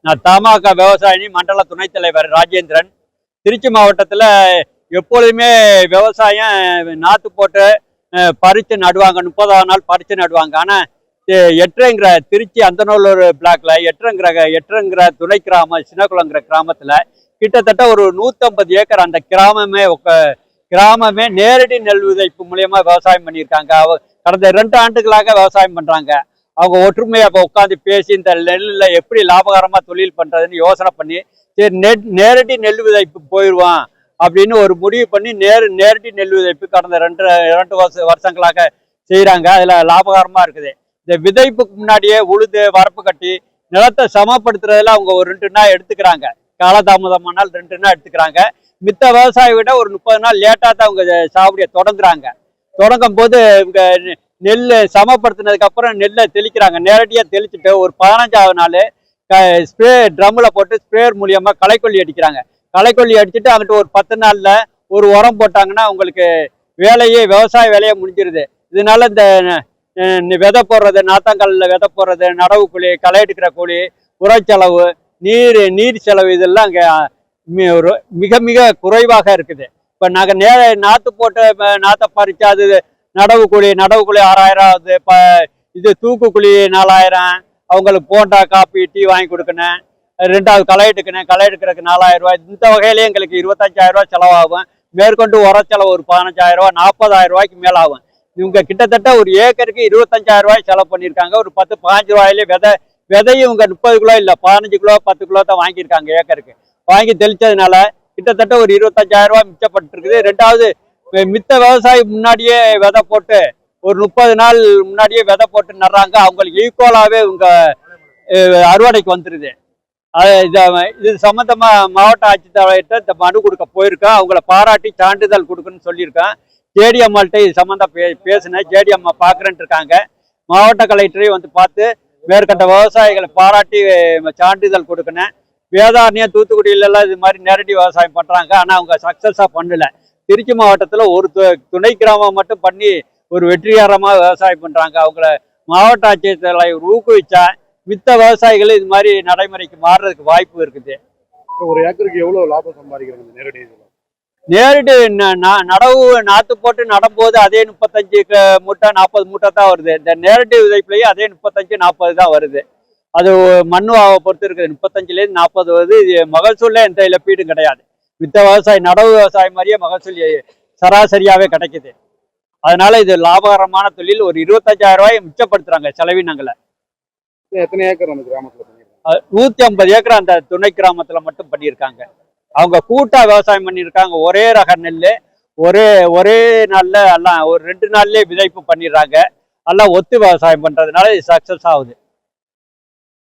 நான் தமாக விவசாயி மண்டல துணைத் தலைவர் ராஜேந்திரன். திருச்சி மாவட்டத்தில் எப்பொழுதுமே விவசாயம் நாற்று போட்டு பறித்து நடுவாங்க. முப்பதாம் நாள் பறித்து நடுவாங்க. ஆனால் எட்டுங்கிற திருச்சி அந்தநல்லூர் பிளாக்ல எட்டுங்கிற எட்டுங்கிற துணை கிராமம் சின்னகுளங்கிற கிராமத்தில் கிட்டத்தட்ட ஒரு நூற்றம்பது ஏக்கர் அந்த கிராமமே கிராமமே நேரடி நெல் விதைப்பு மூலயமா விவசாயம் பண்ணியிருக்காங்க. அவ- கடந்த ரெண்டு ஆண்டுகளாக விவசாயம் பண்ணுறாங்க அவங்க ஒற்றுமையை அப்போ உட்காந்து பேசி இந்த நெல்லில் எப்படி லாபகரமாக தொழில் பண்ணுறதுன்னு யோசனை பண்ணி சரி நெட் நேரடி நெல் விதைப்பு போயிடுவான் அப்படின்னு ஒரு முடிவு பண்ணி நேரு நேரடி நெல் விதைப்பு கடந்த ரெண்டு இரண்டு வருஷ வருஷங்களாக செய்கிறாங்க அதில் லாபகரமாக இருக்குது. இந்த விதைப்புக்கு முன்னாடியே உழுது வரப்பு கட்டி நிலத்தை சமப்படுத்துறதுல அவங்க ஒரு ரெண்டு நாள் எடுத்துக்கிறாங்க. காலதாமதமானால் ரெண்டு நாள் எடுத்துக்கிறாங்க. மித்த விவசாயி விட ஒரு முப்பது நாள் லேட்டாக தான் அவங்க சாகுபடியை தொடங்குறாங்க. தொடங்கும் போது இவங்க நெல் சமப்படுத்தினதுக்கு அப்புறம் நெல்லை தெளிக்கிறாங்க. நேரடியாக தெளிச்சுட்டு ஒரு பதினஞ்சாவது நாள் ஸ்ப்ரே ட்ரம்மில் போட்டு ஸ்ப்ரேயர் மூலியமாக களைக்கொல்லி அடிக்கிறாங்க. களைக்கொல்லி அடிச்சுட்டு அங்கிட்டு ஒரு பத்து நாளில் ஒரு உரம் போட்டாங்கன்னா உங்களுக்கு வேலையே விவசாய வேலையே முடிஞ்சிருது. இதனால இந்த விதை போடுறது நாத்தாங்கல்ல விதை போடுறது நடவு கூலி களை எடுக்கிற கூலி உரச்செலவு நீர் நீர் செலவு இதெல்லாம் அங்கே மிக மிக குறைவாக இருக்குது. இப்போ நாங்கள் நே நாற்று போட்டு நாற்றை பறித்து அது நடவு கூலி நடவு கூலி ஆறாயிரம் ஆகுது இப்போ இது தூக்கு கூலி நாலாயிரம் அவங்களுக்கு போண்டா காப்பி டீ வாங்கி கொடுக்கணும். ரெண்டாவது களை எடுக்கணும் களை எடுக்கிறதுக்கு நாலாயிரம் ரூபாய். இந்த வகையிலே எங்களுக்கு இருபத்தஞ்சாயிரம் ரூபாய் செலவாகும். மேற்கொண்டு உரச்செலவு ஒரு பதினஞ்சாயிரம் ரூபாய் நாற்பதாயிரம் ரூபாய்க்கு மேலாகும். இவங்க கிட்டத்தட்ட ஒரு ஏக்கருக்கு இருபத்தஞ்சாயிரம் ரூபாய் செலவு பண்ணியிருக்காங்க. ஒரு பத்து பாஞ்சு ரூபாயிலே விதை விதையும் இவங்க முப்பது கிலோ இல்லை பதினஞ்சு கிலோ பத்து கிலோ தான் வாங்கியிருக்காங்க ஏக்கருக்கு. வாங்கி தெளிச்சதுனால கிட்டத்தட்ட ஒரு இருபத்தஞ்சாயிரம் ரூபாய் மிச்சப்பட்டு இருக்குது ரெண்டாவது மித்த விவசாயி முன்னாடியே விதை போட்டு ஒரு முப்பது நாள் முன்னாடியே விதை போட்டு நடுறாங்க. அவங்களுக்கு ஈக்குவலாகவே உங்கள் அறுவடைக்கு வந்துடுது அது இது இது சம்மந்தமா மாவட்ட ஆட்சித்தலைவர்கிட்ட இந்த மனு கொடுக்க போயிருக்கேன். அவங்கள பாராட்டி சான்றிதழ் கொடுக்கணும்னு சொல்லியிருக்கேன். ஜேடிஎம்மாள்கிட்ட இது சம்மந்தம் பே பேசினேன். ஜேடிஎம்மா பார்க்குறேன்ட்டு இருக்காங்க. மாவட்ட கலெக்டரையும் வந்து பார்த்து மேற்கண்ட விவசாயிகளை பாராட்டி சான்றிதழ் கொடுக்கணும். வேதாரணியம் தூத்துக்குடியிலலாம் இது மாதிரி நேரடி விவசாயம் பண்ணுறாங்க ஆனால் அவங்க சக்ஸஸாக பண்ணலை. திருச்சி மாவட்டத்தில் ஒரு து- துணை கிராமம் மட்டும் பண்ணி ஒரு வெற்றிகரமாக விவசாயம் பண்ணுறாங்க அவங்கள மாவட்ட ஆட்சித்தலைவர் ஊக்குவிச்சா மித்த விவசாயிகள் இது மாதிரி நடைமுறைக்கு மாறுறதுக்கு வாய்ப்பு இருக்குது. ஒரு ஏக்கருக்கு எவ்வளவு லாபம் சம்பாதிக்கிறாங்க நேரடி நேரடி நடவு நாற்று போட்டு நடும்போது அதே முப்பத்தஞ்சு மூட்டை நாற்பது மூட்டை தான் வருது. இந்த நேரடி விதைப்புலையும் அதே முப்பத்தஞ்சு நாற்பது தான் வருது. அது மண்ணு பொறுத்து இருக்குது. முப்பத்தஞ்சுலேருந்து நாற்பது வருது. இது மகசூல்ல எந்த இழப்பீடும் கிடையாது. மித்த விவசாயம் நடவு விவசாயம் மாதிரியே மகசூல் சராசரியாவே கிடைக்குது. அதனால இது லாபகரமான தொழில். ஒரு இருபத்தஞ்சாயிரம் ரூபாயை மிச்சப்படுத்துறாங்க செலவினங்களை எத்தனை ஏக்கர் நம்ம கிராமத்துல நூத்தி ஐம்பது ஏக்கர் அந்த துணை கிராமத்துல மட்டும் பண்ணியிருக்காங்க அவங்க கூட்டா விவசாயம் பண்ணியிருக்காங்க ஒரே ரக நெல் ஒரே ஒரே நாள்ல எல்லாம் ஒரு ரெண்டு நாள்லயே விதைப்பு பண்ணிடுறாங்க. எல்லாம் ஒத்து விவசாயம் பண்றதுனால இது சக்சஸ் ஆகுது.